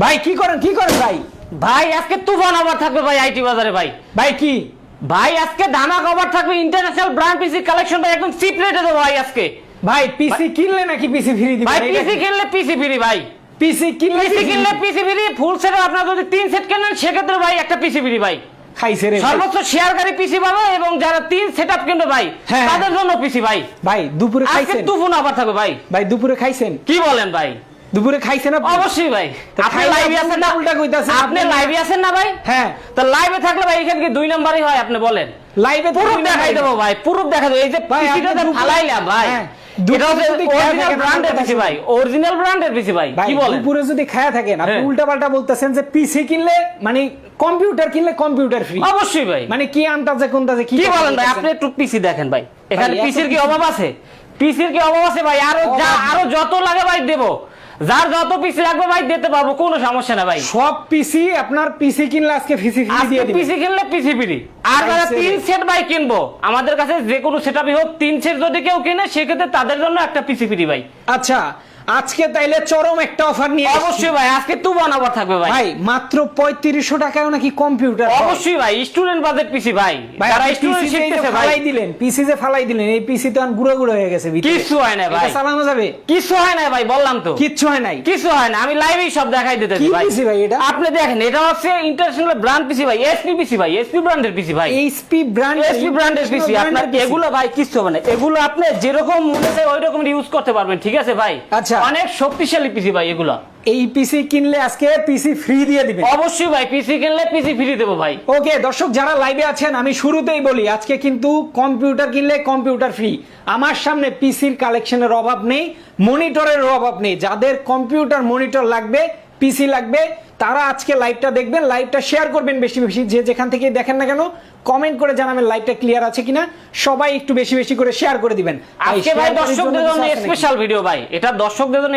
ভাই কি করেন কি করেন ভাই? ভাই আজকে তুফান অফার থাকবে ভাই আইটি বাজারে ভাই। ভাই কি? ভাই আজকে ধামাক অফার থাকবে ইন্টারন্যাশনাল ব্র্যান্ড পিসি কালেকশনটা একদম চিপ রেটে দেবো ভাই আজকে। ভাই পিসি কিনলে নাকি পিসি ফ্রি দিবেন ভাই পিসি কিনলে পিসি ফ্রি ভাই। পিসি কিনলে পিসি কিনলে পিসি ফ্রি ফুল সেট আপনার যদি তিন সেট কেনেন সেক্ষেত্রে ভাই একটা পিসি ফ্রি ভাই। খাইছে রে সর্বোচ্চ শেয়ারকারী পিসি পাবে এবং যারা তিন সেট আপ কিনবে ভাই হ্যাঁ। তাদের জন্য পিসি ভাই। ভাই দুপুরে আজকে খাইছেন? তুফান অফার থাকবে ভাই। ভাই দুপুরে খাইছেন? কি বলেন ভাই? দুপুরে খাইছেন আপনি? অবশ্যই ভাই। আপনি লাইভে আছেন না? উল্টা কইতাছেন, আপনি লাইভে আছেন না ভাই? হ্যাঁ। তো লাইভে থাকলে ভাই এখানে কি দুই নাম্বারই হয় আপনি বলেন। লাইভে পুরুপ দেখাই দেবো ভাই পুরুপ দেখা দেবো। এই যে পিসিটা যে ফালাইলাম ভাই এটা হচ্ছে যদি খেয়ে অরিজিনাল ব্র্যান্ডের আমার ভাই অরিজিনাল ব্র্যান্ডের পিসি ভাই ভাই কি বলেন? দুপুরে যদি খায়া থাকেন আপনি। উল্টা পাল্টা বলতেছেন যে পিসি কিনলে মানে কম্পিউটার কিনলে কম্পিউটার ফ্রি অবশ্যই ভাই। মানে কি আন্তাজে কোনটাজে কি কি বলেন ভাই? আপনি একটু পিসি দেখেন ভাই। এখানে পিসির কি অভাব আছে? পিসির কি অভাব আছে ভাই? আরও যা আরও যত লাগে ভাই দেবো। যার যত পিসি লাগবে ভাই দিতে পারব কোনো সমস্যা না ভাই। সব পিসি আপনার পিসি কিনলে আজকে পিসি ফ্রি আজকে দিয়ে দিই পিসি কিনলে পিসি ফ্রি আর যারা তিন সেট ভাই কিনবো আমাদের কাছে যে কোনো সেটআপই হোক তিন সেট যদি কেউ কিনে সেক্ষেত্রে তাদের জন্য একটা পিসি ফ্রি ভাই। আচ্ছা আজকে তাইলে চরম একটা অফার নিয়ে অবশ্যই ভাই আজকে তু বানাবার থাকবে ভাই। ভাই মাত্র পঁয়ত্রিশশো টাকায় নাকি কম্পিউটার অবশ্যই ভাই স্টুডেন্ট বাজেট পিসি ভাই। যারা স্টুডেন্ট শিখতেছে ভাই। ফালাই দিলেন পিসি যে ফালাই দিলেন এই পিসি তো আর গুঁড়ো গুঁড়ো হয়ে গেছে। কিচ্ছু হয় না ভাই। চালানো যাবে? কিছু হয় না ভাই বললাম তো। কিচ্ছু হয় নাই? কিছু হয় না আমি লাইভেই সব দেখাই দিতেছি কি ভাই। PC ভাই এটা? আপনি দেখেন এটা হচ্ছে ইন্টারন্যাশনাল ব্র্যান্ড পিসি ভাই এসপি পিসি ভাই এসপি ব্র্যান্ডের পিসি ভাই। এইচপি ব্র্যান্ড এসপি ব্র্যান্ডের পিসি আপনার এগুলো ভাই কিছু হবে না। এগুলো আপনি যেরকম মনে চায় ওই রকম ইউজ করতে পারবেন ঠিক আছে ভাই? আচ্ছা। অনেক শক্তিশালী পিসি ভাই এগুলো। এই পিসি কিনলে আজকে পিসি ফ্রি দিয়ে দিবেন অবশ্যই ভাই পিসি কিনলে পিসি ফ্রি দেবো ভাই। ওকে দর্শক যারা লাইভে আছেন আমি শুরুতেই বলি আজকে কিন্তু কম্পিউটার কিনলে কম্পিউটার ফ্রি আমার সামনে পিসির কালেকশনের অভাব নেই মনিটরের অভাব নেই। যাদের কম্পিউটার মনিটর লাগবে পিসি লাগবে তারা আজকে লাইভটা দেখবেন লাইভটা শেয়ার করবেন বেশি বেশি। যে যেখান থেকে দেখেন না কেন কমেন্ট করে জানাবেন লাইভটা ক্লিয়ার আছে কিনা? সবাই একটু বেশি বেশি করে শেয়ার করে দিবেন। আজকে ভাই দর্শকদের জন্য স্পেশাল ভিডিও ভাই। এটা দর্শকদের জন্য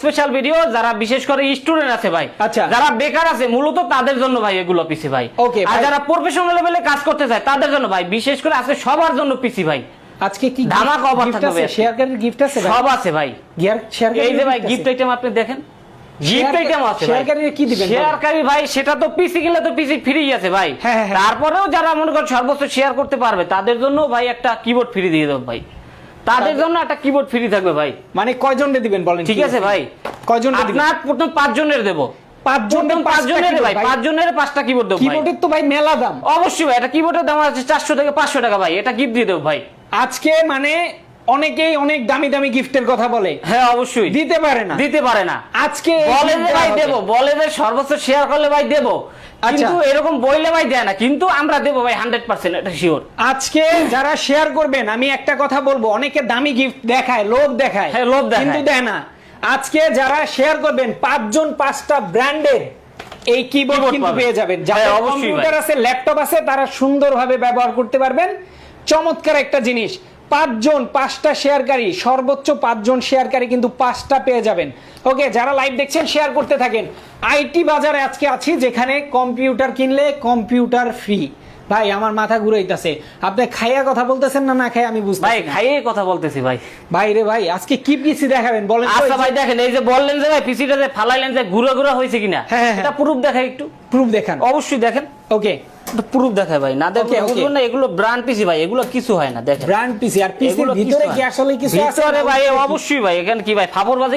স্পেশাল ভিডিও যারা বিশেষ করে স্টুডেন্ট আছে ভাই। আচ্ছা। যারা বেকার আছে মূলত তাদের জন্য ভাই এগুলো পিসি ভাই। Okay, আর। যারা প্রফেশনাল লেভেলে কাজ করতে চায় তাদের জন্য ভাই। বিশেষ করে আজকে সবার জন্য পিসি ভাই। আজকে কি ধামাকা offer থাকবে শেয়ার গিফট আছে সব আছে ভাই। গিয়ার শেয়ার এই যে ভাই গিফট আইটেম আপনি দেখেন। গিফট Share- আইটেম আছে share কি দিবেন শেয়ারকারী ভাই সেটা তো পিসি কিনলে তো পিসি ফ্রি আছে ভাই। হ্যাঁ, হ্যাঁ, হ্যাঁ। তারপরেও যারা মনে করেন সর্বোচ্চ শেয়ার করতে পারবে তাদের জন্য ভাই একটা কিবোর্ড ফ্রি দিয়ে দেবো ভাই। তাদের জন্য একটা কিবোর্ড ফ্রি থাকবে ভাই। মানে কয়জন দিবেন বলেন ঠিক আছে ভাই। কয়জন দিবেন? আপনার প্রথম পাঁচ জনের দেবো পাঁচটা কিবোর্ড দেবো কিবোর্ডের তো ভাই মেলা দাম। অবশ্যই ভাই এটা কিবোর্ডের দাম আছে চারশো থেকে পাঁচশো টাকা ভাই এটা গিফট দিয়ে দেবো ভাই। আজকে মানে অনেকেই অনেক দামি দামি গিফটের কথা বলে। হ্যাঁ অবশ্যই। দিতে পারে না। দিতে পারে না। আজকে বলে যে ভাই। দেবো বলে যে সর্বোচ্চ শেয়ার করলে ভাই দেবো। আচ্ছা। কিন্তু এরকম বইলে ভাই দেয় না কিন্তু আমরা দেবো ভাই হান্ড্রেড পার্সেন্ট এটা শিওর আজকে যারা শেয়ার করবেন আমি একটা কথা বলব অনেকে দামি গিফট দেখায় লোভ দেখায় হ্যাঁ, লোভ দেখায়। কিন্তু দেয় না। আজকে যারা শেয়ার করবেন পাঁচজন পাঁচটা ব্র্যান্ডের এই কিবোর্ড কিন্তু পেয়ে যাবেন। হ্যাঁ, যাদের অবশ্যই কম্পিউটার আছে ল্যাপটপ আছে তারা সুন্দরভাবে ব্যবহার করতে পারবেন। চমৎকার একটা জিনিস। পাঁচজন পাঁচটা শেয়ারকারী সর্বোচ্চ পাঁচজন শেয়ারকারী কিন্তু পাঁচটা পেয়ে যাবেন। ওকে যারা লাইভ দেখছেন শেয়ার করতে থাকেন। আইটি বাজারে আজকে আছি যেখানে কম্পিউটার কিনলে কম্পিউটার ফ্রি ভাই আমার মাথা ঘুরাইতেছে। আপনি খাইয়া কথা বলতেছেন না না খাই আমি বুঝতে ভাই খাইয়ে কথা বলতেছি ভাই। ভাই রে ভাই আজকে কি পিসি দেখাবেন বলেন? আচ্ছা ভাই দেখেন এই যে বললেন যে ভাই পিসিটা যে ফালাইলেন যে ঘুরা ঘুরা হয়েছে কিনা হ্যাঁ, হ্যাঁ, হ্যাঁ। এটা প্রুফ দেখায় একটু। প্রুফ দেখান। অবশ্যই দেখেন। ওকে প্রুফ দেখায় ভাই না দেখে. বুঝবেন না এগুলো ব্র্যান্ড পিসি ভাই এগুলো কিছু হয় না দেখেন। ব্র্যান্ড পিসি আর পিসির ভিতরে কি আসলে কিছু আছে? ভিতরে ভাই অবশ্যই ভাই এখানে কি ভাই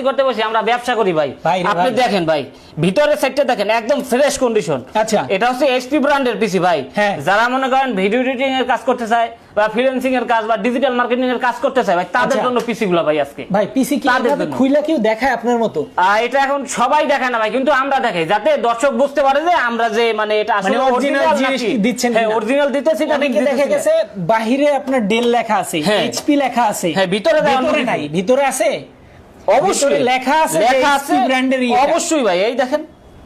করতে বসে আমরা ব্যবসা করি ভাই। আপনি দেখেন ভাই ভিতরের সাইডটা দেখেন একদম ফ্রেশ কন্ডিশন আচ্ছা। এটা হচ্ছে এসপি ব্র্যান্ডের পিসি ভাই। হ্যাঁ। যারা মনে করেন ভিডিও এডিটিং এর কাজ করতে চায় বা ফ্রিল্যান্সিং এর কাজ বা ডিজিটাল মার্কেটিং এর কাজ করতে চায় ভাই তাদের আচ্ছা। জন্য পিসি গুলো ভাই আজকে। ভাই পিসি কি তাদের। খুইলা কেউ দেখায় আপনার মতো? এটা এখন সবাই দেখায় না ভাই কিন্তু আমরা দেখাই যাতে দর্শক বুঝতে পারে যে আমরা যে মানে এটা আসলে মানে original original জিনিস দিচ্ছেন হ্যাঁ অরিজিনাল দিতেছি না অনেকে দেখা গেছে বাহিরে আপনার ডেল লেখা আছে হ্যাঁ। এইচপি লেখা আছে। হ্যাঁ, ভিতরে ভিতরে নাই ভিতরে আছে? অবশ্যই। লেখা আছে লেখা আছে ব্র্যান্ডের অবশ্যই ভাই এই দেখেন।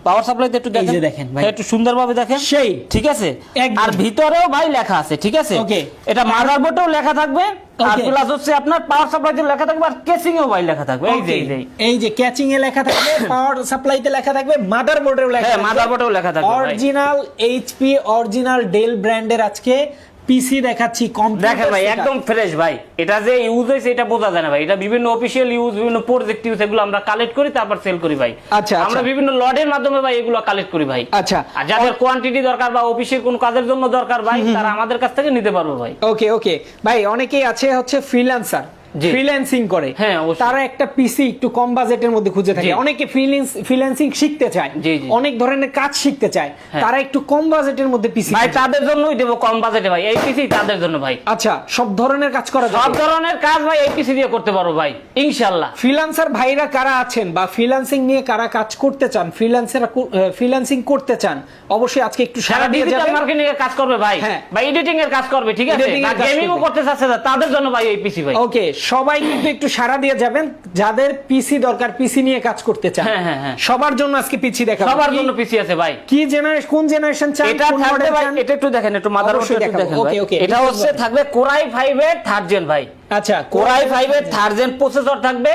পাওয়ার সাপ্লাইতে একটু দেখেন। দেখেন ভাই। একটু সুন্দরভাবে দেখেন। সেই। ঠিক আছে? আর ভিতরেও ভাই লেখা আছে ঠিক আছে? Okay. এটা মাদারবোর্ডেও লেখা থাকবে আর প্লাস হচ্ছে আপনার পাওয়ার সাপ্লাইতে লেখা থাকবে আর কেসিং এও ভাই লেখা থাকবে। এই যে এই যে। এই যে ক্যাচিং এ লেখা থাকবে পাওয়ার সাপ্লাইতে লেখা থাকবে মাদার মাদারবোর্ডেও লেখা হ্যাঁ, থাকবে। motherboard এও লেখা থাকবে অরিজিনাল এইচপি অরিজিনাল ডেল ব্র্যান্ডের আজকে পিসি দেখাচ্ছি কম দেখেন ভাই একদম ফ্রেশ ভাই। এটা যে ইউজ হয়েছে এটা বোঝা যায় না ভাই। এটা বিভিন্ন অফিসিয়াল ইউজ বিভিন্ন প্রজেক্ট ইউজ এগুলো আমরা কালেক্ট করি তারপর সেল করি ভাই। আচ্ছা, আমরা আচ্ছা। বিভিন্ন লডের মাধ্যমে ভাই এগুলো কালেক্ট করি ভাই। আচ্ছা। আর যাদের কোয়ান্টিটি দরকার বা অফিসের কোন কাজের জন্য দরকার ভাই তারা আমাদের কাছ থেকে নিতে পারবে ভাই। ওকে ওকে ভাই অনেকেই আছে হচ্ছে ফ্রিল্যান্সার। ফ্রিল্যান্সিং করে। হ্যাঁ, তারা একটা পিসি একটু কম বাজেটের মধ্যে খুঁজে থাকে। অনেকে ফ্রিল্যান্সিং শিখতে চায়। অনেক ধরনের কাজ শিখতে চায়। হ্যাঁ। তারা একটু কম বাজেটের মধ্যে পিসি ভাই তাদের জন্যই দেবো কম বাজেটে ভাই। এই পিসি তাদের জন্য ভাই। আচ্ছা সব ধরনের কাজ করা সব ধরনের কাজ ভাই এই পিসি দিয়ে করতে পারব ভাই ইনশাল্লাহ ফ্রিল্যান্সার ভাইরা কারা আছেন বা ফ্রিল্যান্সিং নিয়ে কারা কাজ করতে চান ফ্রিল্যান্সার ফ্রিল্যান্সিং করতে চান অবশ্যই আজকে একটু সারা ডিজিটাল মার্কেটিং এর কাজ করবে ভাই হ্যাঁ। বা এডিটিং এর কাজ করবে ঠিক আছে? কাজ গেমিংও করতে চাচ্ছে তাদের জন্য ভাই এই পিসি ভাই। ওকে সবাই কিন্তু একটু সারা দিয়ে যাবেন যাদের পিসি দরকার পিসি নিয়ে কাজ করতে চান। হ্যাঁ, হ্যাঁ, হ্যাঁ। সবার জন্য আজকে পিসি দেখাবো। সবার জন্য পিসি আছে ভাই। কি জেনারেশন কোন জেনারেশন চান এটা থাকবে ভাই এটা একটু দেখেন একটু মাদার একটু দেখেন ভাই। okay, এটা হচ্ছে থাকবে কোরাই ফাইভ এর থার্ড জেন ভাই। আচ্ছা কোরাই ফাইভ এর থার্ড জেন প্রসেসর থাকবে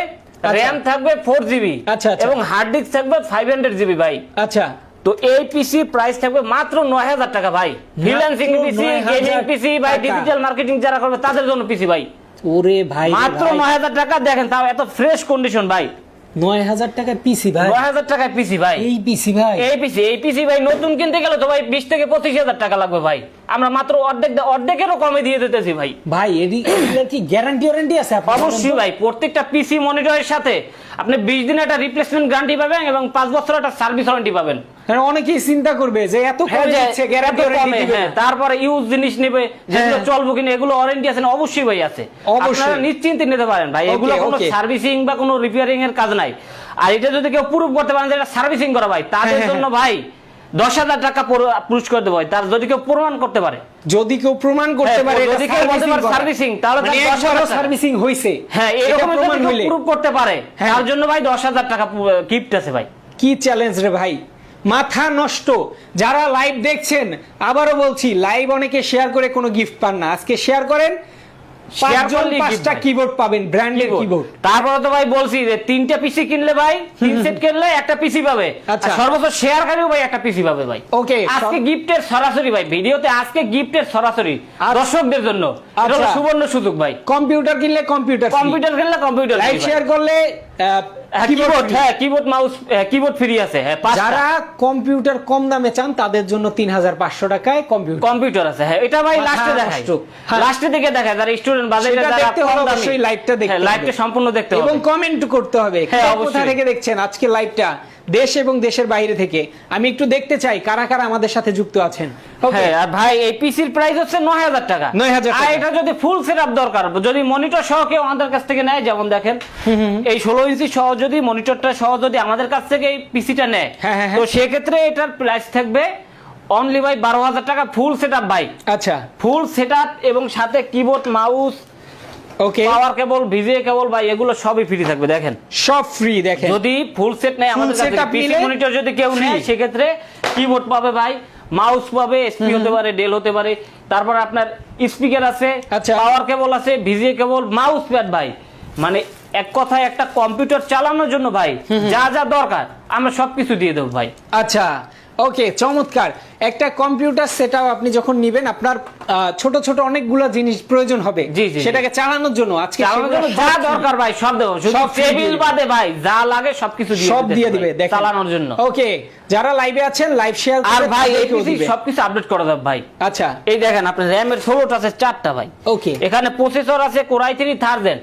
র্যাম থাকবে ফোর জিবি আচ্ছা, আচ্ছা। এবং হার্ড ডিস্ক থাকবে ফাইভ হান্ড্রেড জিবি ভাই। আচ্ছা। তো এই পিসি প্রাইস থাকবে মাত্র নয় হাজার টাকা ভাই। ফ্রিল্যান্সিং পিসি গেমিং পিসি ভাই ডিজিটাল মার্কেটিং যারা করবে তাদের জন্য পিসি ভাই। ওরে ভাই মাত্র নয় হাজার টাকা দেখেন তাও এত ফ্রেশ কন্ডিশন ভাই। নয় হাজার টাকা পিসি ভাই। নয় হাজার টাকায় পিসি ভাই। এই পিসি ভাই। এই পিসি এই পিসি ভাই নতুন কিনতে গেলে তো ভাই বিশ থেকে পঁচিশ হাজার টাকা লাগবে ভাই। আমরা মাত্র অর্ধেক অর্ধেকেরও কমে দিয়ে দিতেছি ভাই। ভাই এগুলোর কি গ্যারান্টি ওয়ারেন্টি আছে অবশ্যই ভাই প্রত্যেকটা পিসি মনিটরের সাথে আপনি বিশ দিন একটা রিপ্লেসমেন্ট গ্যারান্টি পাবেন এবং পাঁচ বছর একটা সার্ভিস ওয়ারেন্টি পাবেন। কারণ অনেকেই চিন্তা করবে যে এত কমে গ্যারান্টি ওয়ারেন্টি দিবে। হ্যাঁ, তারপরে ইউজ জিনিস নেবে যেগুলো হ্যাঁ। চলবো কিনা এগুলো ওয়ারেন্টি আছে না অবশ্যই ভাই আছে। আপনারা নিশ্চিন্তে নিতে পারেন ভাই এগুলো কোনো সার্ভিসিং বা কোনো রিপেয়ারিং এর কাজ নাই। আর এটা যদি কেউ প্রুফ করতে পারেন যে এটা সার্ভিসিং করা ভাই তাদের হ্যাঁ, জন্য ভাই দশ হাজার টাকা পুরস্কার দেবো তার যদি কেউ প্রমাণ করতে পারে। যদি কেউ প্রমাণ করতে পারে যদি কেউ বলতে পারে servicing, তাহলে তার 10,000 টাকা। সার্ভিসিং হইছে। হ্যাঁ এরকম প্রমাণ হইলে। প্রুফ করতে পারে। তার জন্য ভাই দশ হাজার টাকা গিফট আছে ভাই। কি চ্যালেঞ্জ রে ভাই? মাথা নষ্ট। যারা লাইভ দেখছেন আবারও বলছি লাইভ অনেকে শেয়ার করে কোনো গিফট পান না। আজকে শেয়ার করেন পাঁচজন পাঁচটা কিবোর্ড পাবেন ব্র্যান্ডের কিবোর্ড তারপরে তো ভাই বলছি যে তিনটা পিসি কিনলে ভাই তিন সেট কিনলে একটা পিসি পাবে। আচ্ছা। সর্বোচ্চ শেয়ার কারিও ভাই একটা পিসি পাবে ভাই। Okay, আজকে গিফটের সরাসরি ভাই ভিডিওতে আজকে গিফটের সরাসরি আচ্ছা। দর্শকদের জন্য। আচ্ছা। সুবর্ণ সুযোগ ভাই। কম্পিউটার কিনলে কম্পিউটার কম্পিউটার কিনলে কম্পিউটার লাইভ শেয়ার করলে কিবোর্ড হ্যাঁ কিবোর্ড মাউস কিবোর্ড ফ্রি আছে হ্যাঁ যারা কম্পিউটার কম দামে চান তাদের জন্য তিন হাজার পাঁচশো টাকায় কম্পিউটার কম্পিউটার আছে হ্যাঁ এটা ভাই লাস্টে দেখায়। হ্যাঁ। লাস্টে দিকে দেখায় যারা স্টুডেন্ট বাজেটে যারা দেখতে হবে অবশ্যই লাইভটা দেখতে হ্যাঁ লাইভটা সম্পূর্ণ দেখতে হবে। এবং কমেন্ট করতে হবে হ্যাঁ। কোথা থেকে দেখছেন আজকে লাইভটা দেশ এবং দেশের বাইরে থেকে। আমি একটু দেখতে চাই কারা কারা আমাদের সাথে যুক্ত আছেন। হ্যাঁ আর ভাই এই পিসির প্রাইস হচ্ছে নয় হাজার টাকা। 9,000 টাকা। আর এটা যদি ফুল সেট দরকার যদি মনিটর সহ কেউ আমাদের কাছ থেকে নেয় যেমন দেখেন এই ষোলো ইঞ্চি সহ যদি মনিটরটা সহ যদি আমাদের কাছ থেকে এই পিসিটা নেয় হ্যাঁ, হ্যাঁ, তো হ্যাঁ। সেক্ষেত্রে এটার প্রাইস থাকবে অনলি ভাই বারো হাজার টাকা ফুল সেট আপ ভাই। আচ্ছা। ফুল সেট এবং সাথে keyboard mouse okay power cable VGA cable ভাই এগুলো সবই ফ্রি থাকবে দেখেন। সব ফ্রি দেখেন। যদি ফুল সেট নেয় আমাদের কাছে পিসি মনিটর যদি কেউ। নেয় সেক্ষেত্রে কিবোর্ড পাবে ভাই মাউস পাবে এসপি হতে পারে ডেল হতে পারে তারপর আপনার স্পিকার আছে আচ্ছা। পাওয়ার কেবল আছে ভিজিএ কেবল মাউস প্যাড ভাই। মানে এক কথায় একটা কম্পিউটার চালানোর জন্য ভাই যা যা দরকার আমরা সবকিছু দিয়ে দেবো ভাই। আচ্ছা। ওকে চমৎকার। একটা কম্পিউটার সেটআপ আপনি যখন নেবেন আপনার ছোট ছোট অনেকগুলো জিনিস প্রয়োজন হবে। সেটাকে চালানোর জন্য। আজকে যা দরকার ভাই সব দেবো। সব টেবিল বাদে ভাই যা লাগে সবকিছু দিয়ে সব দিয়ে দিবে চালানোর জন্য। ওকে যারা লাইভে আছেন লাইভ শেয়ার আর ভাই এই পিসি সবকিছু আপডেট করে দেব ভাই। আচ্ছা। এই দেখেন আপনার র্যামের ষোলোটা আছে চারটা ভাই। ওকে এখানে প্রসেসর আছে core i three third gen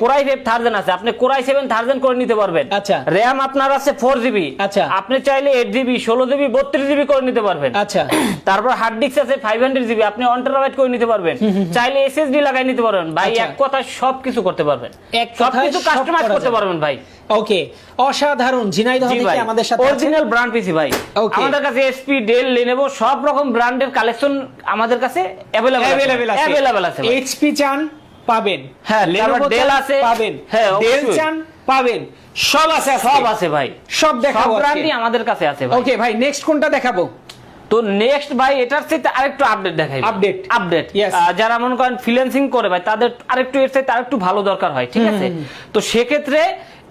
core i five third gen আছে আপনি কোরাই সেভেন থার্জেন করে নিতে পারবেন। আচ্ছা। র্যাম আপনার আছে ফোর জিবি আচ্ছা। আপনি চাইলে এইট জিবি ষোলো জিবি বত্রিশ জিবি করে নিতে পারবেন। আচ্ছা। তারপর হার্ড ডিস্ক আছে ফাইভ হান্ড্রেড জিবি আপনি ওয়ান টেরাবাইট করে নিতে পারবেন। চাইলে এসএসডি লাগাই নিতে পারবেন। ভাই আচ্ছা। এক কথায় সবকিছু করতে পারবেন। সবকিছু কাস্টমাইজ করতে পারবেন ভাই। ওকে। অসাধারণ। ঝিনাইদহ থেকে আমাদের সাথে অরিজিনাল ব্র্যান্ড পিসি ভাই। আমাদের কাছে এসপি ডেল লেনেভো সব রকম ব্র্যান্ডের কালেকশন আমাদের কাছে অ্যাভেলেবেল আছে। অ্যাভেলেবল আছে। এইচপি চান পাবেন। হ্যাঁ, চান, Dell আছে। পাবেন। হ্যাঁ, ডেল চান পাবেন। সব আছে সব আছে ভাই। সব দেখাবো ব্র্যান্ডই আমাদের কাছে আছে ভাই। ওকে ভাই নেক্সট কোনটা দেখাবো? তো নেক্সট ভাই এটার সাথে আরেকটু আপডেট দেখাই Update. আপডেট যারা মনে করেন ফ্রিল্যান্সিং করে ভাই তাদের আরেকটু এর সাথে আরেকটু ভালো দরকার হয় ঠিক আছে? তো সেক্ষেত্রে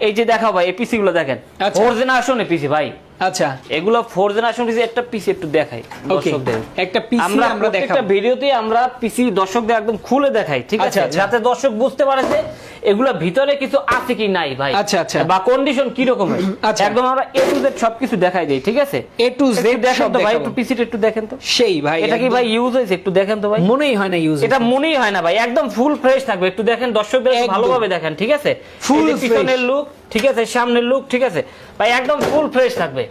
এই যে দেখাও ভাই এপিসি গুলো দেখেন। আচ্ছা। ফোর জেনারেশন এপিসি ভাই। আচ্ছা। এগুলো ফোর জেনারেশন পিসি একটা পিসি একটু দেখাই দর্শকদের। একটা পিসি আমরা আমরা দেখাবো। ভিডিওতে আমরা পিসি দর্শকদের একদম খুলে দেখাই ঠিক আচ্ছা, আছে আচ্ছা। যাতে দর্শক বুঝতে পারে যে এগুলো ভিতরে কিছু আছে কি নাই ভাই? আচ্ছা, আচ্ছা। বা কন্ডিশন কি রকমের আচ্ছা। একদম আমরা এ টু জেড সবকিছু দেখাই দেই ঠিক আছে? এ টু জেড দেখেন তো ভাই একটু পিসিটা একটু দেখেন তো। সেই ভাই এটা কি ভাই ইউজ হয়েছে? একটু দেখেন তো ভাই। মনেই হয় না ইউজ এটা মনেই হয় না ভাই একদম ফুল ফ্রেশ থাকবে। একটু দেখেন দর্শকদের ভালোভাবে দেখেন ঠিক আছে? যে পিছনের লুক ঠিক আছে? সামনের লুক ঠিক আছে? ভাই একদম ফুল ফ্রেশ থাকবে।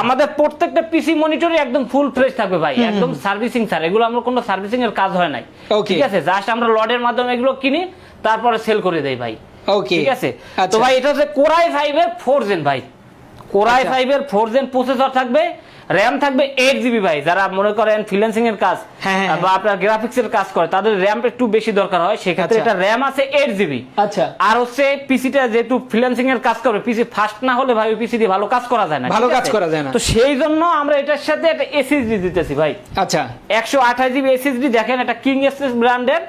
আমাদের প্রত্যেকটা পিসি মনিটরে একদম ফুল ফ্রেশ থাকবে ভাই। একদম সার্ভিসিং স্যার এগুলো আমরা কোনো সার্ভিসিং এর কাজ হয় নাই। ঠিক আছে? জাস্ট আমরা লডের মাধ্যমে এগুলো কিনি তারপরে সেল করে দেয় ভাই। ওকে ঠিক আছে? তো আচ্ছা। ভাই এটা হচ্ছে কোরাই ফাইভ এর ফোর জেন ভাই। কোরাই ফাইভের ফাইভ এর ফোর জেন প্রসেসর থাকবে। র্যাম থাকবে এইট জিবি ভাই যারা মনে করেন ফ্রিল্যান্সিং এর কাজ হ্যাঁ, হ্যাঁ, বা আপনার গ্রাফিক্স এর কাজ করে তাদের র্যাম একটু বেশি দরকার হয়। সেক্ষেত্রে আচ্ছা। এটা র্যাম আছে এইট জিবি আচ্ছা। আর হচ্ছে পিসিটা যেহেতু ফ্রিল্যান্সিং এর কাজ করবে পিসি ফাস্ট না হলে ভাই পিসি দিয়ে ভালো কাজ করা যায় না ভালো কাজ করা যায় না। তো সেই জন্য আমরা এটার সাথে একটা এসএসডি দিতেছি ভাই। আচ্ছা। একশো আঠাশ জিবি এসএসডি দেখেন একটা কিং এসএস ব্র্যান্ডের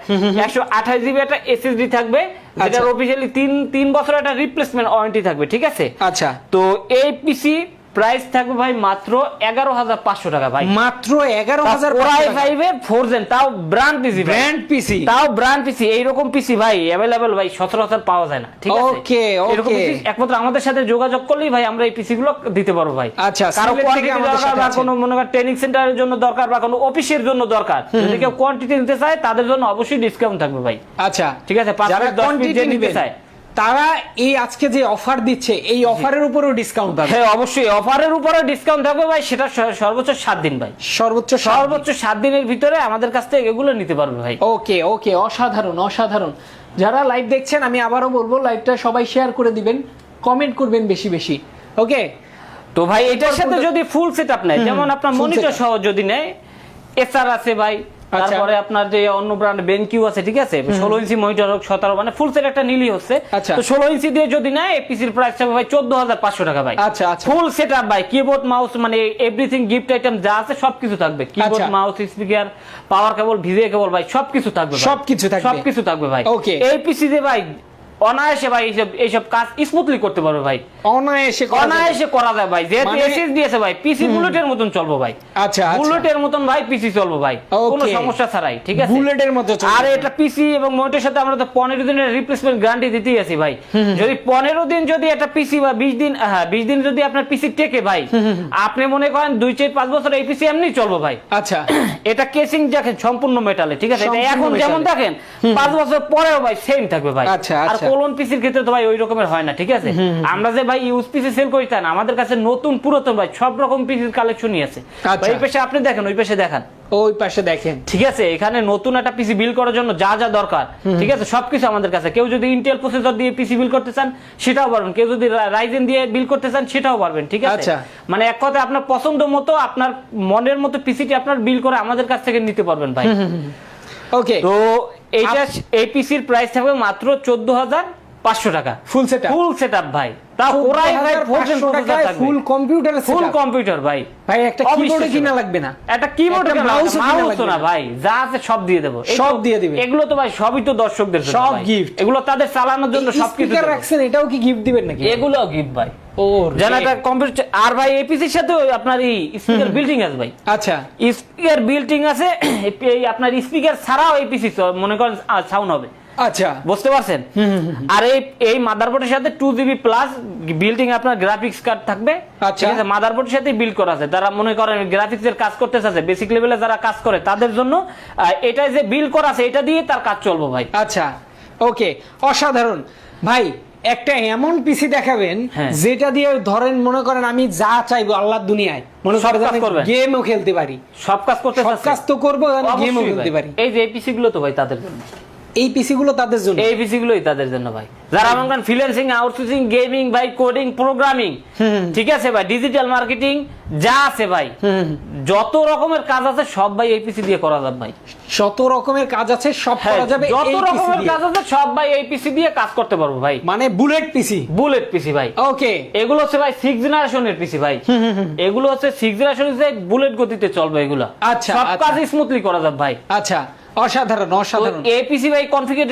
একশো আঠাশ জিবি একটা এসএসডি থাকবে যেটার আচ্ছা। অফিসিয়ালি তিন তিন বছর একটা রিপ্লেসমেন্ট ওয়ারেন্টি থাকবে ঠিক আছে? আচ্ছা। তো এই পিসি প্রাইস থাকবে ভাই মাত্র এগারো হাজার পাঁচশো টাকা ভাই। মাত্র এগারো হাজার ওরাই ফাইভ এর ফোর জেন তাও ব্র্যান্ড পিসি ব্র্যান্ড পিসি তাও ব্র্যান্ড পিসি এইরকম পিসি ভাই অ্যাভেলেবেল ভাই সচরাচর পাওয়া যায় না ঠিক আছে? এরকম একমাত্র আমাদের সাথে যোগাযোগ করলেই ভাই আমরা এই পিসি গুলো দিতে পারব ভাই। আচ্ছা, কারও দরকার বা কোনো মনে করেন ট্রেনিং সেন্টারের জন্য দরকার বা কোনো অফিসের জন্য দরকার যদি কেউ কোয়ান্টিটি নিতে চায় তাদের জন্য অবশ্যই ডিসকাউন্ট থাকবে ভাই। আচ্ছা ঠিক আছে, পাঁচ দশ নিতে চায়। তারা এই আজকে যে অফার দিচ্ছে এই অফারের উপরেও ডিসকাউন্ট পাবে। হ্যাঁ অবশ্যই অফারের উপরে ডিসকাউন্ট থাকবে ভাই সেটা সর্বোচ্চ সাত দিন ভাই। সর্বোচ্চ সর্বোচ্চ সাত দিনের ভিতরে আমাদের কাছ থেকে এগুলো নিতে পারবে ভাই। ওকে ওকে অসাধারণ অসাধারণ। যারা লাইভ দেখছেন আমি আবারও বলব লাইভটা সবাই শেয়ার করে দিবেন কমেন্ট করবেন বেশি বেশি। ওকে? তো ভাই এটার সাথে যদি ফুল সেট আপ নেয় যেমন আপনার মনিটর সহ যদি নেয় এসআর আছে ভাই। তারপরে আপনার যে অন্য ব্র্যান্ড বেনকিউ আছে ঠিক আছে? ষোলো ইঞ্চি মনিটর হোক সতেরো মানে ফুল সেট একটা নিলি হচ্ছে। আচ্ছা। তো ষোলো ইঞ্চি দিয়ে যদি না এপিসির প্রাইস হবে ভাই চোদ্দ হাজার পাঁচশো টাকা ভাই। আচ্ছা, আচ্ছা। ফুল সেট আপ ভাই কিবোর্ড মাউস মানে এভরিথিং গিফট আইটেম যা আছে সবকিছু থাকবে। কিবোর্ড আচ্ছা। Mouse speaker power cable VGA cable ভাই সবকিছু থাকবে সবকিছু থাকবে। সবকিছু থাকবে ভাই। ওকে এপিসি পিসি দিয়ে ভাই অনায়াসে ভাই এইসব এইসব কাজ স্মুথলি করতে পারবে ভাই। অনায়াসে অনায়াসে করা যায় ভাই যেহেতু মানে- এসএস দিয়েছে ভাই পিসি বুলেটের মতন চলবো ভাই। আচ্ছা আচ্ছা। বুলেটের মতন ভাই পিসি চলবো ভাই কোনো সমস্যা ছাড়াই ঠিক আছে? বুলেটের মতো। আর এটা পিসি এবং মোটরের সাথে আমরা তো পনেরো দিনের রিপ্লেসমেন্ট গ্যারান্টি দিতেই আছি ভাই। যদি পনেরো দিন যদি একটা পিসি বা বিশ দিন হ্যাঁ বিশ দিন যদি আপনার পিসি টেকে ভাই আপনি মনে করেন দুই চার পাঁচ বছর এই পিসি এমনি চলবো ভাই। আচ্ছা। এটা কেসিং দেখেন সম্পূর্ণ মেটালে ঠিক আছে? এটা এখন যেমন দেখেন পাঁচ বছর পরেও ভাই সেম থাকবে ভাই। আচ্ছা, কোলন পিসির ক্ষেত্রে তো ভাই ওই রকমের হয় না ঠিক আছে? আমরা যে ভাই ইউজ পিসি সেল করি তা না আমাদের কাছে নতুন পুরাতন ভাই সব রকম পিসির কালেকশনই আছে। আচ্ছা। ভাই, এই পাশে আপনি দেখেন ওই পাশে দেখান। ওই পাশে দেখেন। ঠিক আছে এখানে নতুন একটা পিসি বিল করার জন্য যা যা দরকার ঠিক আছে? সবকিছু আমাদের কাছে। কেউ যদি ইন্টেল প্রসেসর দিয়ে পিসি বিল করতে চান সেটাও পারবেন। কেউ যদি রাইজেন দিয়ে বিল করতে চান সেটাও পারবেন ঠিক আছে? আচ্ছা। মানে এক কথায় আপনার পছন্দ মতো আপনার মনের মতো পিসিটি আপনার বিল করে আমাদের কাছ থেকে নিতে পারবেন ভাই। ওকে তো এইটা এই পিসির প্রাইস থাকবে মাত্র চোদ্দ হাজার পাঁচশো টাকা। ফুল সেট ফুল সেট ভাই। তা ওরাই ভাই ফুল কম্পিউটার ফুল কম্পিউটার ভাই। ভাই একটা কিবোর্ডে। কিনা লাগবে না। একটা কিবোর্ড mouse মাউস না। ভাই। যা আছে সব দিয়ে দেবো। সব দিয়ে দিবে। এগুলো তো ভাই সবই তো দর্শকদের জন্য সব gift। এগুলো তাদের চালানোর জন্য সবকিছু রাখছেন এটাও কি গিফট দিবেন নাকি? এগুলো গিফট ভাই। ও একটা কম্পিউটার আর ভাই এপিসির সাথে আপনার এই স্পিকার বিল্ডিং আছে ভাই। আচ্ছা। স্পিকার বিল্ডিং আছে এই আপনার স্পিকার ছাড়াও এপিসি মনে করেন সাউন্ড হবে। আচ্ছা। বুঝতে পারছেন? আর এই এই মাদারবোর্ডের সাথে টু জিবি প্লাস বিল্ডিং আপনার গ্রাফিক্স কার্ড থাকবে। আচ্ছা। ঠিক আছে? মাদারবোর্ডের সাথে বিল্ড করা আছে। যারা মনে করেন গ্রাফিক্স এর কাজ করতে চাচ্ছে বেসিক লেভেলে যারা কাজ করে তাদের জন্য এটা যে বিল্ড করা আছে এটা দিয়ে তার কাজ চলবে ভাই। আচ্ছা। ওকে অসাধারণ। ভাই একটা এমন পিসি দেখাবেন হ্যাঁ। যেটা দিয়ে ধরেন মনে করেন আমি যা চাইব আল্লাহর দুনিয়ায় মনে করেন গেমও খেলতে পারি। সব কাজ করতে সব কাজ তো করব গেমও খেলতে পারি। এই যে এপিসি গুলো তো ভাই তাদের জন্য। এই পিসি গুলো তাদের জন্য। এই পিসি গুলোই তাদের জন্য ভাই। যারা মনে করেন ফ্রিল্যান্সিং আউটসোর্সিং গেমিং ভাই কোডিং প্রোগ্রামিং ঠিক আছে ভাই ডিজিটাল মার্কেটিং যা আছে ভাই যত রকমের কাজ আছে সব ভাই এই পিসি দিয়ে করা যাবে ভাই। শত রকমের কাজ আছে সব হ্যাঁ, করা যাবে যত রকমের কাজ আছে সব ভাই এই পিসি দিয়ে কাজ করতে পারব ভাই। মানে বুলেট পিসি বুলেট পিসি ভাই। ওকে এগুলো হচ্ছে ভাই সিক্স জেনারেশনের পিসি ভাই। এগুলো হচ্ছে সিক্স জেনারেশনের বুলেট গতিতে চলবে এগুলো। আচ্ছা, সব আচ্ছা। কাজ স্মুথলি করা যাবে ভাই। আচ্ছা। অসাধারণ অসাধারণ। এপিসি ভাই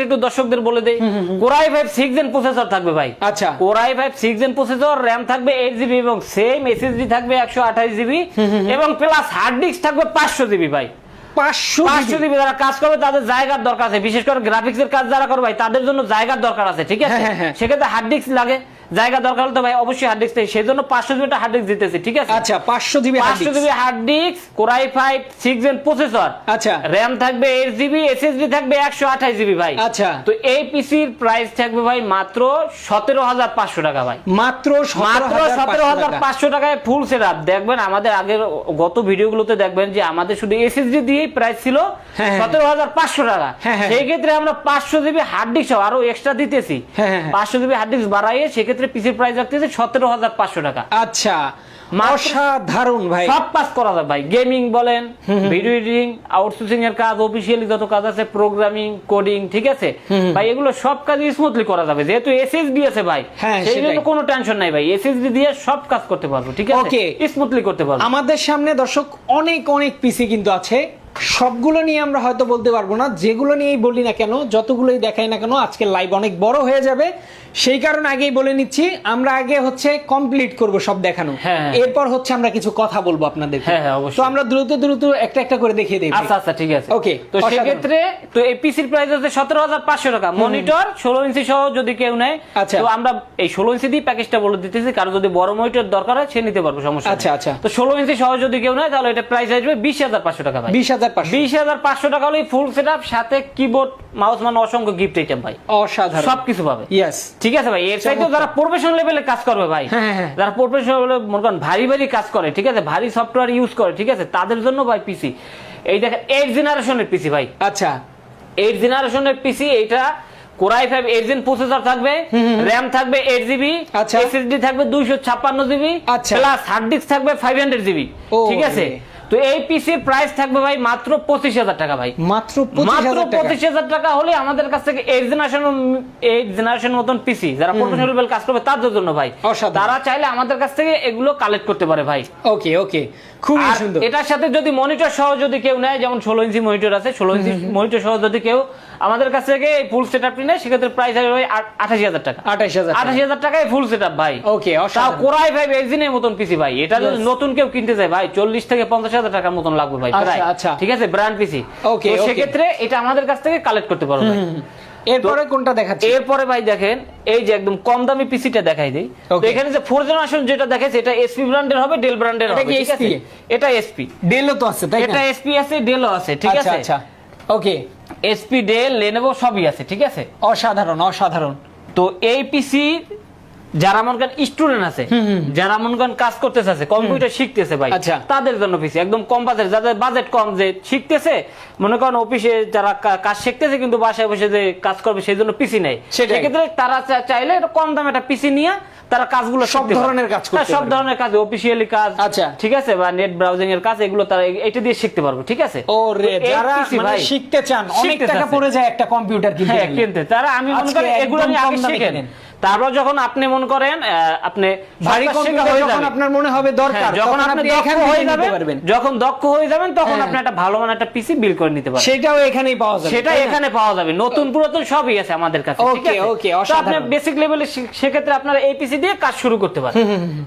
একটু দর্শকদের বলে দেই। Core i five six gen processor থাকবে ভাই। আচ্ছা। Core i five six gen processor RAM থাকবে জিবি এবং সেম এসএসডি থাকবে একশো আঠাশ জিবি এবং প্লাস হার্ড ডিস্ক থাকবে পাঁচশো জিবি ভাই। পাঁচশো যারা কাজ করবে তাদের জায়গার দরকার আছে। বিশেষ করে গ্রাফিক্স এর কাজ যারা করবে ভাই তাদের জন্য জায়গার দরকার আছে ঠিক আছে? হ্যাঁ, হ্যাঁ, হ্যাঁ। সেক্ষেত্রে হার্ড ডিস্ক লাগে। জায়গা দরকার হলে তো ভাই অবশ্যই হার্ড ডিস্ক সেই জন্য পাঁচশো জিবি হার্ড ডিস্ক দিতেছি ঠিক আছে? আচ্ছা পাঁচশো জিবি পাঁচশো GB hard disk core i five six gen processor আচ্ছা। র্যাম থাকবে এইট জিবি এসএসডি থাকবে একশো আঠাশ জিবি ভাই। আচ্ছা। তো এই পিসির প্রাইস থাকবে ভাই মাত্র সতেরো হাজার পাঁচশো টাকা ভাই। মাত্র মাত্র সতেরো হাজার পাঁচশো টাকায় ফুল সেট দেখবেন আমাদের আগের গত ভিডিওগুলোতে দেখবেন যে আমাদের শুধু এসএসডি দিয়েই প্রাইস ছিল হ্যাঁ, হ্যাঁ। সতেরো হাজার পাঁচশো টাকা। হ্যাঁ। সেই ক্ষেত্রে আমরা পাঁচশো জিবি হার্ড ডিস্ক আরও এক্সট্রা দিতেছি। পাঁচশো জিবি হার্ড ডিস্ক বাড়াইয়ে সেক্ষেত্রে পিসির প্রাইস রাখতেছি সতেরো হাজার পাঁচশো টাকা। আচ্ছা অসাধারণ ভাই। সব কাজ করা যায় ভাই। গেমিং বলেন ভিডিও এডিটিং আউটসোর্সিং এর কাজ অফিসিয়ালি যত কাজ আছে প্রোগ্রামিং কোডিং ঠিক আছে? ভাই এগুলো সব কাজ স্মুথলি করা যাবে। যেহেতু এসএসডি আছে ভাই হ্যাঁ, সেই জন্য কোনো টেনশন নাই ভাই। এসএসডি দিয়ে সব কাজ করতে পারব ঠিক আছে? স্মুথলি করতে পারব। আমাদের সামনে দর্শক অনেক অনেক পিসি কিন্তু আছে। সবগুলো নিয়ে আমরা হয়তো বলতে পারব না যেগুলো নিয়েই বলি না কেন যতগুলোই দেখাই না কেন আজকে লাইভ অনেক বড় হয়ে যাবে সেই কারণে আগেই বলে নিচ্ছি আমরা আগে হচ্ছে কমপ্লিট করব সব দেখানো হ্যাঁ। এরপর হচ্ছে আমরা কিছু কথা বলব আপনাদের হ্যাঁ, হ্যাঁ। তো আমরা দ্রুত দ্রুত একটা একটা করে দেখিয়ে দেই ভাই। আচ্ছা আচ্ছা ঠিক আছে Okay, তো। সেক্ষেত্রে তো এই পিসির প্রাইস আছে সতেরো হাজার পাঁচশো টাকা মনিটর ষোলো ইঞ্চি সহ যদি কেউ নেয় আচ্ছা। তো আমরা এই ষোলো ইঞ্চি দিয়ে প্যাকেজটা বলে দিতেছি কারও যদি বড় মনিটর দরকার হয় সে নিতে পারব সমস্যা আচ্ছা, আচ্ছা। তো ষোলো ইঞ্চি সহ যদি কেউ নেয় তাহলে এটা প্রাইস আসবে বিশ হাজার পাঁচশো টাকা ভাই বিশ হাজার বিশ হাজার পাঁচশো। টাকা হলে ফুল সেট সাথে কিবোর্ড মাউস মানে অসংখ্য গিফট আইটেম ভাই। অসাধারণ। সবকিছু পাবে। ইয়েস ঠিক আছে ভাই? এর সাইডে যারা প্রফেশনাল লেভেলে কাজ করবে ভাই হ্যাঁ, হ্যাঁ, হ্যাঁ। যারা প্রফেশনাল লেভেলে মনে করেন ভারী ভারী কাজ করে ঠিক আছে? ভারী সফটওয়্যার ইউজ করে ঠিক আছে? তাদের জন্য ভাই পিসি এই দেখেন এইট জেনারেশনের পিসি ভাই। আচ্ছা। এইট জেনারেশনের পিসি এটা core i five eight gen processor থাকবে র্যাম থাকবে এইট জিবি। এসএসডি থাকবে দুইশো ছাপ্পান্ন জিবি। প্লাস হার্ড ডিস্ক থাকবে ফাইভ হান্ড্রেড জিবি ঠিক আছে। তো এই পিসির প্রাইস থাকবে ভাই মাত্র পঁচিশ হাজার টাকা ভাই। মাত্র মাত্র পঁচিশ হাজার টাকা হলে আমাদের কাছ থেকে এইট জেনারেশন এইট জেনারেশন মতন পিসি যারা প্রফেশনাল লেভেল কাজ করবে তাদের জন্য ভাই। তারা চাইলে আমাদের কাছ থেকে এগুলো কালেক্ট করতে পারে ভাই। ওকে ওকে খুবই সুন্দর। এটার সাথে যদি মনিটর সহ যদি কেউ নেয় যেমন ষোলো ইঞ্চি মনিটর আছে ষোলো ইঞ্চি মনিটর সহ যদি কেউ আমাদের কাছ থেকে এই ফুল সেট আপ নেয় সেক্ষেত্রে প্রাইস হবে ভাই আঠাশি হাজার টাকা। আঠাশ হাজার আঠাশি হাজার টাকায় ফুল সেট আপ ভাই ওকে তাও কোরাই ভাই এক্সিনের মতন পিসি ভাই। এটা যদি নতুন কেউ কিনতে যায় ভাই চল্লিশ থেকে পঞ্চাশ হাজার টাকার মতন লাগবে ভাই আচ্ছা, আচ্ছা। ঠিক আছে? Brand PC okay. সেক্ষেত্রে এটা আমাদের কাছ থেকে কালেক্ট করতে পারবে ভাই। এরপরে কোনটা দেখাচ্ছি এরপরে ভাই দেখেন এই যে একদম কম দামি পিসিটা দেখাই দেই। তো. এখানে যে ফোর জেনারেশন যেটা দেখাচ্ছে এটা এসপি ব্র্যান্ডের হবে ডেল ব্র্যান্ডের হবে ঠিক আছে? এটা এসপি ডেলও তো আছে তাই এটা এসপি আছে ডেলও আছে ঠিক আচ্ছা আছে? আচ্ছা। ওকে এসপি ডেল লেনোভো সবই আছে ঠিক আছে? অসাধারণ অসাধারণ। তো এই পিসি যারা মনে করেন স্টুডেন্ট আছে যারা মনে করেন কাজ করতেছে আছে কম্পিউটার শিখতেছে ভাই আচ্ছা। তাদের জন্য পিসি একদম কম বাজেট যাদের বাজেট কম যে শিখতেছে মনে করেন অফিসে যারা কাজ শিখতেছে কিন্তু বাসায় বসে যে কাজ করবে সেই জন্য পিসি নেই সেক্ষেত্রে তারা চাইলে একটা কম দামে একটা পিসি নিয়ে তারা কাজগুলো সব ধরনের কাজ করতে হ্যাঁ, সব ধরনের কাজ অফিসিয়ালি কাজ আচ্ছা। ঠিক আছে বা নেট ব্রাউজিং এর কাজ এগুলো তারা এটা দিয়ে শিখতে পারবে ঠিক আছে? ও রে যারা মানে শিখতে চান অনেক টাকা পড়ে যায় একটা কম্পিউটার কিনতে হ্যাঁ কিনতে। তারা আমি মনে করি এগুলো নিয়ে আগে দামে শিখেন। কিনেন। তারপর যখন আপনি মনে করেন আপনি ভারী কম্পিউটার যখন আপনার মনে হবে দরকার হ্যাঁ, যখন আপনি দক্ষ হয়ে যাবেন যখন দক্ষ হয়ে যাবেন তখন হ্যাঁ। আপনি একটা ভালো মানে একটা পিসি বিল করে নিতে পারবেন সেটাও এখানেই পাওয়া যাবে সেটা এখানে পাওয়া যাবে নতুন পুরাতন সবই আছে আমাদের কাছে ঠিক Okay, আছে okay, তো আপনি বেসিক লেভেলে সেক্ষেত্রে আপনারা এই পিসি দিয়ে কাজ শুরু করতে পারেন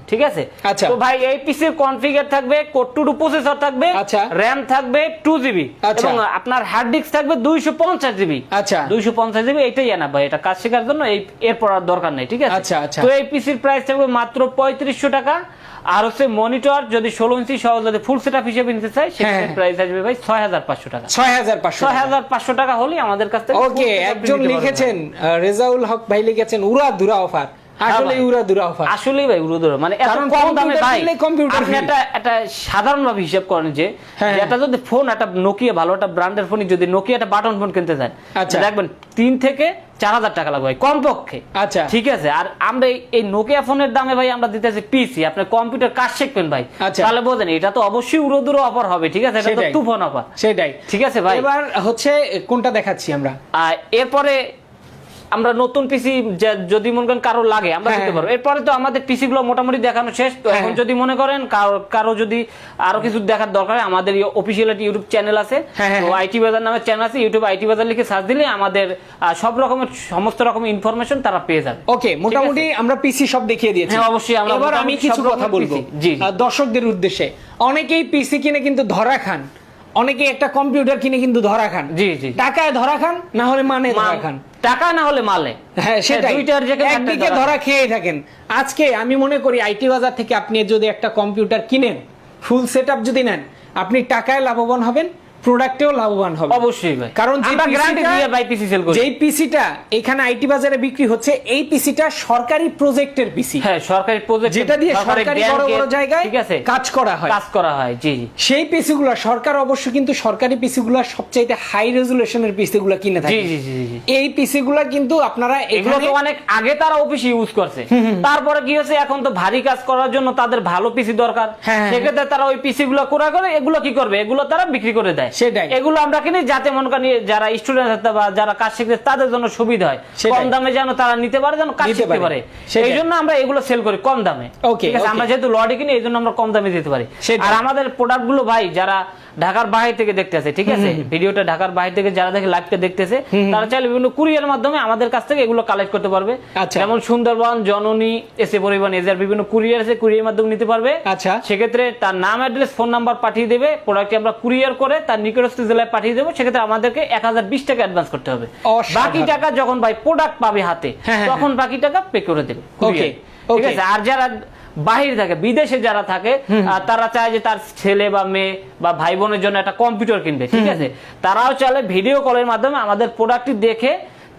ঠিক আছে আচ্ছা। তো ভাই এই পিসির কনফিগার থাকবে কোড টু টু প্রসেসর থাকবে আচ্ছা। র্যাম থাকবে টু জিবি আচ্ছা। এবং আপনার হার্ড ডিস্ক থাকবে দুইশো পঞ্চাশ জিবি আচ্ছা। দুইশো পঞ্চাশ জিবি এটাই আনা ভাই এটা কাজ শেখার জন্য এই এরপর আর দরকার নেই ঠিক আছে? আচ্ছা, আচ্ছা। তো এই পিসির প্রাইস থাকবে মাত্র পঁয়ত্রিশশো টাকা। আর হচ্ছে মনিটর যদি ষোলো ইঞ্চি সহ যদি ফুল সেট হিসেবে নিতে চাই সেক্ষেত্রে হ্যাঁ। প্রাইস আসবে ভাই ছয় হাজার পাঁচশো টাকা। ছয় হাজার পাঁচশো ছয় হাজার পাঁচশো টাকা হলেই আমাদের কাছ থেকে ওকে একজন লিখেছেন রেজাউল হক ভাই লিখেছেন উড়া দুরা অফার। আসলে ভাই। অফার। আসলেই ভাই উড়োদুর মানে এত কম দামে ভাই আপনি একটা একটা সাধারণ হিসাব করেন যে হ্যাঁ, যদি ফোন একটা নোকিয়া ভালো একটা ব্র্যান্ডের ফোন যদি নোকিয়া একটা বাটন ফোন কিনতে চান। দেখবেন তিন থেকে চার হাজার টাকা লাগবে ভাই কমপক্ষে। আচ্ছা। ঠিক আছে? আর আমরা এই- নোকিয়া ফোনের দামে ভাই আমরা দিতেছি পিসি আপনি কম্পিউটার কাজ শিখবেন ভাই? আচ্ছা। তাহলে বোঝেন এটা তো অবশ্যই উড়োদুরো অফার হবে ঠিক আছে? এটা তো। তুফান অফার সেটাই। ঠিক আছে ভাই? এবার হচ্ছে কোনটা দেখাচ্ছি আমরা? এরপরে আমরা নতুন পিসি যদি মনে করেন কারও লাগে আমরা হ্যাঁ, দিতে। পারব। এরপরে তো আমাদের পিসি গুলো মোটামুটি দেখানো শেষ। তো এখন হ্যাঁ। যদি মনে করেন কারও যদি আরও কিছু দেখার দরকার হয়, আমাদের অফিসিয়াল একটা ইউটিউব চ্যানেল আছে। হ্যাঁ, তো। আইটি বাজার নামের চ্যানেল আছে ইউটিউব আইটি বাজার লিখে সার্চ দিলে আমাদের সব রকমের সমস্ত রকম ইনফরমেশন তারা পেয়ে যাবে। ওকে মোটামুটি আমরা পিসি সব দেখিয়ে দিয়েছি। হ্যাঁ, অবশ্যই আমরা এবার আমি কিছু কথা বলব। জি। দর্শকদের উদ্দেশ্যে। অনেকেই পিসি কিনে কিন্তু ধরা খান। অনেকেই একটা কম্পিউটার কিনে কিন্তু ধরা খান। জি, জি। টাকায় ধরা খান না হলে মানে ধরা খান। টাকা না হলে মালে হ্যাঁ সেটা দুইটার যে একদিকে ধরা- ধরা খেয়ে থাকেন। আজকে আমি মনে করি আইটি বাজার থেকে আপনি যদি একটা কম্পিউটার কিনেন ফুল সেট যদি নেন আপনি টাকায় লাভবান হবেন। প্রোডাক্টেও লাভবান হবেন অবশ্যই ভাই। কারণ আমরা গ্যারান্টি দিয়ে ভাই পিসি সেল করি। যেই পিসিটা এখানে আইটি বাজারে বিক্রি হচ্ছে এই পিসিটা সরকারি প্রজেক্টের পিসি হ্যাঁ সরকারি প্রজেক্ট যেটা দিয়ে সরকারি বড় বড় জায়গায় ঠিক আছে কাজ করা হয়। কাজ করা হয় জি জি। সেই পিসিগুলো সরকার অবশ্য কিন্তু সরকারি পিসিগুলো সবচাইতে হাই রেজুলেশনের পিসিগুলো কিনে থাকে। জি জি জি এই পিসিগুলো কিন্তু আপনারা এগুলো তো অনেক আগে তারা অফিসে ইউজ করছে। তারপরে কি হচ্ছে এখন তো ভারী কাজ করার জন্য তাদের ভালো পিসি দরকার। হ্যাঁ, হ্যাঁ। সেক্ষেত্রে তারা ওই পিসি গুলো করে এগুলো কি করবে? এগুলো তারা বিক্রি করে দেয়। সেটাই। এগুলো আমরা কিনি যাতে মনে করি যারা স্টুডেন্ট বা যারা কাজ শিখতে তাদের জন্য সুবিধা হয়। কম দামে যেন তারা নিতে পারে যেন কাজ শিখতে পারে। সেই জন্য আমরা এগুলো সেল করি কম দামে। Okay, ঠিক আছে? আমরা যেহেতু লডে কিনি এই জন্য আমরা কম দামে দিতে পারি। আর আমাদের প্রোডাক্টগুলো ভাই যারা ঢাকার বাইরে থেকে দেখতে আছে ঠিক আছে? ভিডিওটা ঢাকার বাইরে থেকে যারা দেখে লাইভটা দেখতেছে তারা চাইলে বিভিন্ন কুরিয়ার মাধ্যমে আমাদের কাছ থেকে এগুলো কালেক্ট করতে পারবে। আচ্ছা। যেমন সুন্দরবন জননী এসে পরিবহন এজার বিভিন্ন কুরিয়ার আছে কুরিয়ার মাধ্যমে নিতে পারবে। আচ্ছা। সেক্ষেত্রে তার নাম অ্যাড্রেস ফোন নাম্বার পাঠিয়ে দেবে প্রোডাক্টটি আমরা কুরিয়ার করে তার নিকটস্থ জেলায় পাঠিয়ে দেবো সেক্ষেত্রে আমাদেরকে এক হাজার বিশ টাকা অ্যাডভান্স করতে হবে। বাকি টাকা যখন ভাই প্রোডাক্ট পাবে হাতে হ্যাঁ, হ্যাঁ, তখন বাকি টাকা পে করে দেবে courier। ঠিক আছে? আর যারা বাহির থাকে বিদেশে যারা থাকে তারা চায় যে তার ছেলে বা মেয়ে বা ভাই বোনের জন্য একটা কম্পিউটার কিনবে ঠিক আছে? তারাও চাইলে ভিডিও কলের মাধ্যমে আমাদের প্রোডাক্টটি দেখে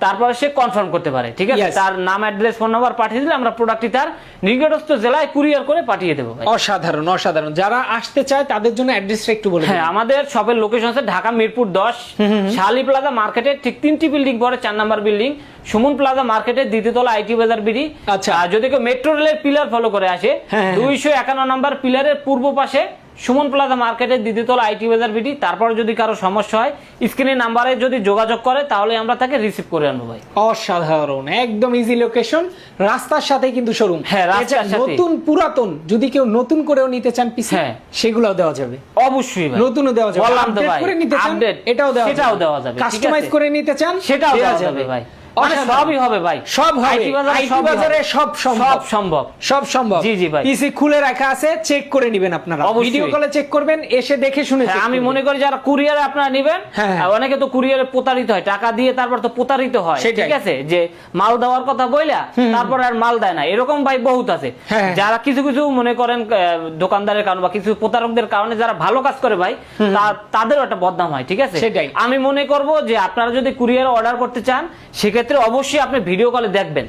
তারপরে সে কনফার্ম করতে পারে ঠিক আছে? তার নাম অ্যাড্রেস ফোন নাম্বার পাঠিয়ে দিলে আমরা প্রোডাক্টটি তার নিকটস্থ জেলায় কুরিয়ার করে পাঠিয়ে দেবো অসাধারণ অসাধারণ। যারা আসতে চায় তাদের জন্য অ্যাড্রেসটা একটু বলে হ্যাঁ আমাদের শপের লোকেশন আছে ঢাকা মিরপুর দশ শালি প্লাজা মার্কেটে ঠিক তিনটি বিল্ডিং পরে চার নাম্বার বিল্ডিং সুমন প্লাজা মার্কেটের দ্বিতীয়তলা আইটি বাজার বিডি। আচ্ছা। আর যদি কেউ মেট্রো রেলের পিলার ফলো করে আসে হ্যাঁ, হ্যাঁ। দুইশো একান্ন নাম্বার পিলারের পূর্ব পাশে সুমন প্লাজা মার্কেটের দ্বিতীয়তলা আইটি বাজার বিডি তারপর যদি কারও সমস্যা হয় স্ক্রিনের নাম্বারে যদি যোগাযোগ করে তাহলে আমরা তাকে রিসিভ করে আনব ভাই। অসাধারণ একদম ইজি লোকেশন রাস্তার সাথে কিন্তু শোরুম হ্যাঁ। নতুন পুরাতন যদি কেউ নতুন করেও নিতে চান পিসি হ্যাঁ। সেগুলোও দেওয়া যাবে। অবশ্যই ভাই। নতুনও দেওয়া যাবে। বললাম তো ভাই। করে নিতে চান এটাও দেওয়া সেটাও দেওয়া যাবে কাস্টমাইজ করে নিতে চান সেটাও দেওয়া যাবে ভাই। সবই হবে ভাই। সব হবে। বাজারে। সব সম্ভব। সব সম্ভব। সব সম্ভব। জি, জি ভাই। পিসি খুলে রাখা আছে চেক করে নেবেন আপনারা। ভিডিও কলে চেক করবেন এসে দেখে শুনে হ্যাঁ, আমি মনে করি যারা কুরিয়ারে আপনারা নেবেন হ্যাঁ, হ্যাঁ। অনেকে তো কুরিয়ারে প্রতারিত হয়। টাকা দিয়ে তারপর তো প্রতারিত হয়। ঠিক আছে? যে মাল দেওয়ার কথা বইলা তারপর আর মাল দেয় না। এরকম ভাই বহুত আছে। যারা কিছু কিছু মনে করেন দোকানদারের কারণে বা কিছু প্রতারকদের কারণে যারা ভালো কাজ করে ভাই তা- তাদেরও একটা বদনাম হয়। ঠিক আছে? সেটাই। আমি মনে করব যে আপনারা যদি কুরিয়ারে অর্ডার করতে চান সেক্ষেত্রে অবশ্যই আপনি ভিডিও কলে দেখবেন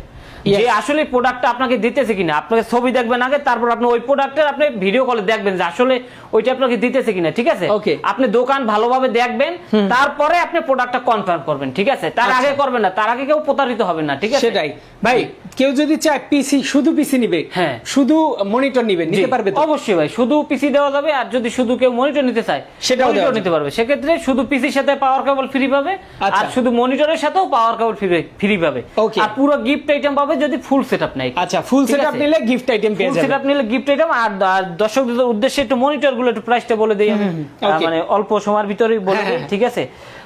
যে আসলে প্রোডাক্টটা আপনাকে দিতেছে কিনা। আপনাকে ছবি দেখবেন আগে তারপর আপনি ওই প্রোডাক্টের আপনি ভিডিও কলে দেখবেন যে আসলে ওইটা আপনাকে দিতেছে কিনা ঠিক আছে. আপনি দোকান ভালোভাবে দেখবেন তারপরে আপনি প্রোডাক্টটা কনফার্ম করবেন ঠিক আছে? তার আচ্ছা। আগে করবেন না তার আগে কেউ প্রতারিত হবে না ঠিক আছে? সেটাই। ভাই কেউ যদি চায় পিসি শুধু পিসি নিবে হ্যাঁ। শুধু মনিটর নিবে নিতে পারবে তো? অবশ্যই ভাই শুধু পিসি দেওয়া যাবে আর যদি শুধু কেউ মনিটর নিতে চায় সেটাও মনিটর নিতে পারবে। সেক্ষেত্রে শুধু পিসির সাথে পাওয়ার কেবল ফ্রি পাবে আচ্ছা। আর শুধু মনিটরের সাথেও পাওয়ার কেবল ফ্রি ফ্রি পাবে. আর পুরো গিফট আইটেম পাবে যদি ফুল সেটআপ নেয়। আচ্ছা ফুল সেটআপ নিলে গিফট আইটেম পেয়ে ফুল যাবে। সেটআপ নিলে গিফট আইটেম আর দর্শকদের উদ্দেশ্যে একটু মনিটরগুলো একটু প্রাইসটা বলে দিই আমি। মানে অল্প সময়ের ভিতরেই বলে হ্যাঁ, দিই হ্যাঁ। ঠিক আছে?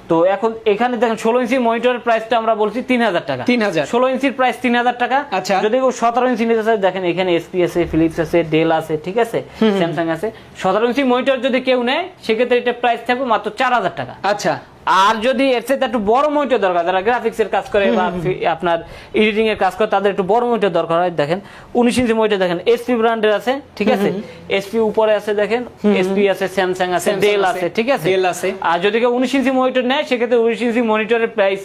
তো এখন এখানে দেখেন ষোলো ইঞ্চি মনিটরের প্রাইসটা আমরা বলছি তিন হাজার টাকা। 3000 ষোলো ইঞ্চির প্রাইস তিন হাজার টাকা। আচ্ছা। যদি কেউ সতেরো ইঞ্চি নিতে চায় দেখেন এখানে এসপি আছে ফিলিপস আছে ডেল আছে ঠিক আছে? স্যামসাং আছে। সতেরো ইঞ্চি মনিটর যদি কেউ নেয় সেক্ষেত্রে এটা প্রাইস থাকবে মাত্র চার হাজার টাকা। আচ্ছা। আর যদি এর সাথে একটু বড় মনিটর দরকার যারা গ্রাফিক্স এর কাজ করে বা আপনার এডিটিং এর কাজ করে তাদের একটু বড় মনিটর দরকার হয় দেখেন। উনিশ ইঞ্চি মনিটর দেখেন এসপি ব্র্যান্ডের আছে ঠিক আছে? এসপি উপরে আছে দেখেন। এসপি আছে স্যামসাং আছে ডেল আছে, ঠিক আছে? Dell আছে। আর যদি কেউ উনিশ ইঞ্চি মনিটর নেয় সেক্ষেত্রে উনিশ ইঞ্চি মনিটরের প্রাইস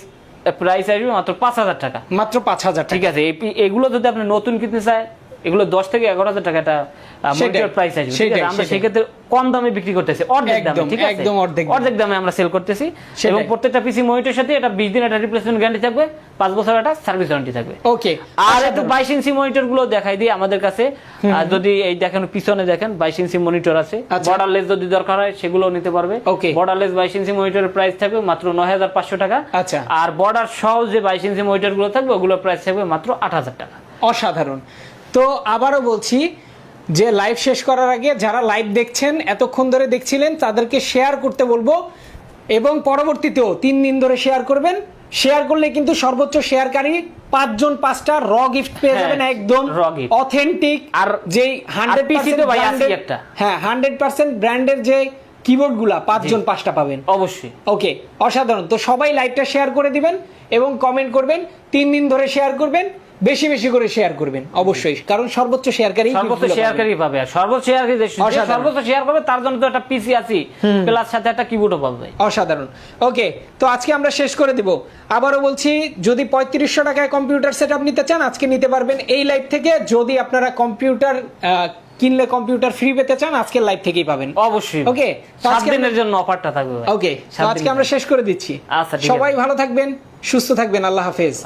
প্রাইস আসবে মাত্র পাঁচ হাজার টাকা। মাত্র পাঁচ হাজার ঠিক আছে এগুলো যদি আপনি নতুন কিনতে চায় এগুলো দশ থেকে এগারো হাজার টাকা মনিটর প্রাইস আসবে। ঠিক আছে আমরা সেক্ষেত্রে কম দামে বিক্রি করতেছি অর্ধেক দামে ঠিক আছে? একদম অর্ধেক অর্ধেক দামে আমরা সেল করতেছি। এবং প্রত্যেকটা পিসি মনিটরের সাথে এটা বিশ দিন একটা রিপ্লেসমেন্ট গ্যারান্টি থাকবে পাঁচ বছর একটা সার্ভিস ওয়ারেন্টি থাকবে। ওকে আর একটু বাইশ ইঞ্চি মনিটরগুলো দেখাই দিই আমাদের কাছে। যদি এই দেখেন পিছনে দেখেন বাইশ ইঞ্চি মনিটর আছে। আচ্ছা। বর্ডারলেস যদি দরকার হয় সেগুলো নিতে পারবে. বর্ডারলেস বাইশ ইঞ্চি মনিটরের প্রাইস থাকবে মাত্র নয় হাজার পাঁচশো টাকা। আচ্ছা। আর বর্ডার সহ যে বাইশ ইঞ্চি মনিটরগুলো থাকবে ওগুলোর প্রাইস থাকবে মাত্র আট হাজার টাকা। অসাধারণ। তো আবারও বলছি যে লাইভ শেষ করার আগে যারা লাইভ দেখছেন এতক্ষণ ধরে দেখছিলেন তাদেরকে শেয়ার করতে বলব এবং পরবর্তীতেও তিন দিন ধরে শেয়ার করবেন। শেয়ার করলে কিন্তু সর্বোচ্চ শেয়ারকারী পাঁচজন পাঁচটা র গিফট পেয়ে হ্যাঁ, যাবেন একদম অথেন্টিক আর যেই হান্ড্রেড একটা। হ্যাঁ হান্ড্রেড পার্সেন্ট ব্র্যান্ডের যে কিবোর্ডগুলা পাঁচজন পাঁচটা পাবেন। অবশ্যই। ওকে অসাধারণ। তো সবাই লাইভটা শেয়ার করে দিবেন এবং কমেন্ট করবেন। তিন দিন ধরে শেয়ার করবেন। বেশি বেশি করে শেয়ার করবেন অবশ্যই। কারণ সর্বোচ্চ শেয়ারকারী সর্বোচ্চ শেয়ারকারী পাবে। আর সর্বোচ্চ শেয়ারকারী যে- সর্বোচ্চ শেয়ার করবে তার জন্য তো একটা পিসি আছে প্লাস সাথে একটা কিবোর্ডও পাবে। অসাধারণ। ওকে তো আজকে আমরা শেষ করে দিব। আবারও বলছি যদি পঁয়ত্রিশশো টাকায় কম্পিউটার সেট নিতে চান আজকে নিতে পারবেন এই লাইভ থেকে। যদি আপনারা কম্পিউটার কিনলে কম্পিউটার ফ্রি পেতে চান আজকের লাইভ থেকেই পাবেন। অবশ্যই। ওকে সাত দিনের জন্য অফারটা থাকবে। ওকে আজকে আমরা শেষ করে দিচ্ছি। আচ্ছা, সবাই ভালো থাকবেন সুস্থ থাকবেন আল্লাহ হাফেজ।